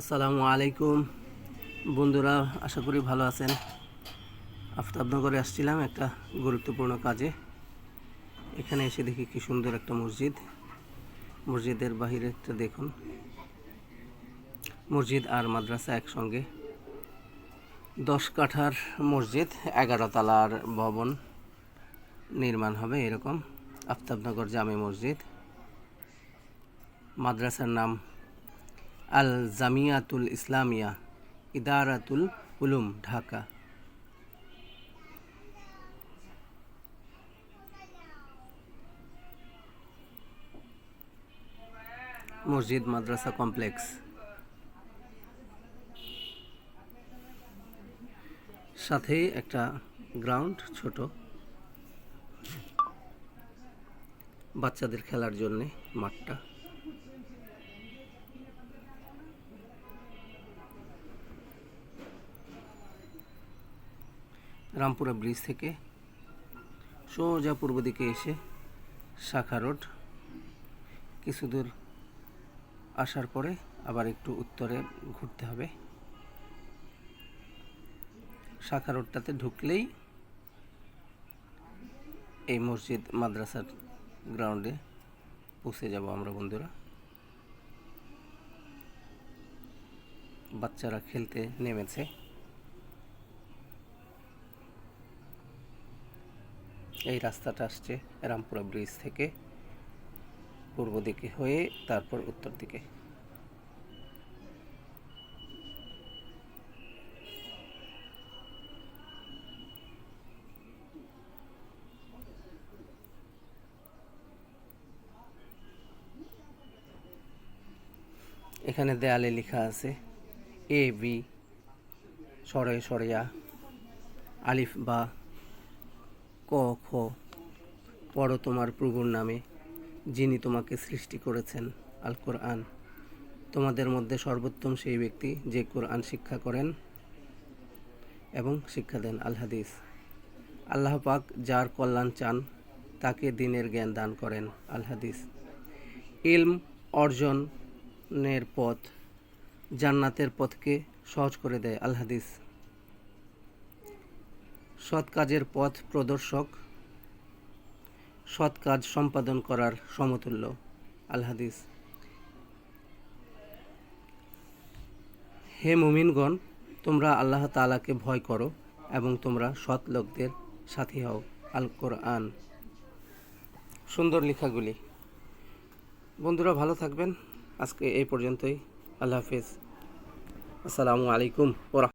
আসসালামু আলাইকুম। বন্ধুরা, আশা করি ভালো আছেন। আফতাবনগরে আসছিলাম একটা গুরুত্বপূর্ণ কাজে। এখানে এসে দেখি কি সুন্দর একটা মসজিদ। মসজিদের বাহিরে একটা দেখুন। মসজিদ আর মাদ্রাসা একসঙ্গে। দশ কাঠার মসজিদ, এগারো তালার ভবন নির্মাণ হবে এরকম। আফতাবনগর জামে মসজিদ। মাদ্রাসার নাম আল জামিয়াতুল ইসলামিয়া, ইদারাতুল উলুম, ঢাকা। মসজিদ মাদ্রাসা কমপ্লেক্স। সাথেই একটা গ্রাউন্ড ছোট। বাচ্চাদের খেলার জন্যে মাঠটা। রামপুরা ব্রিজ থেকে সোজা পূর্ব দিকে এসে শাখা রোড। কিছু দূর আসার পরে আবার একটু উত্তরে ঘুরতে হবে। শাখা রোডটাতে ঢুকলেই এই মসজিদ মাদ্রাসার গ্রাউন্ডে পৌঁছে যাব আমরা বন্ধুরা। বাচ্চারা খেলতে নেমেছে। এই রাস্তাটা আসছে রামপুরা ব্রিজ থেকে পূর্ব দিকে হয়ে তারপর উত্তর দিকে। এখানে দেয়ালে লেখা আছে, এ বি, সরে সরিয়া, আলিফ বা ক, খ। পড়ো তোমার প্রভুর নামে, যিনি তোমাকে সৃষ্টি করেছেন আল কোরআন তোমাদের মধ্যে সর্বোত্তম সেই ব্যক্তি যে কোরআন শিক্ষা করেন এবং শিক্ষা দেন আল হাদিস আল্লাহ পাক যার কল্যাণ চান, তাকে দিনের জ্ঞান দান করেন আল হাদিস ইলম অর্জনের পথ জান্নাতের পথকে সহজ করে দেয় আল হাদিস সৎ কাজের পথ প্রদর্শক, সৎ কাজ সম্পাদন করার সমতুল্য। আল হাদিস। হে মুমিনগণ, তোমরা আল্লাহ তাআলাকে ভয় করো এবং তোমরা সৎ লোকদের সাথী হও। আল কোরআন। সুন্দর লেখাগুলি। বন্ধুরা, ভালো থাকবেন। আজকে এই পর্যন্তই। আল্লাহ হাফিজ। আসসালামু আলাইকুম ওরা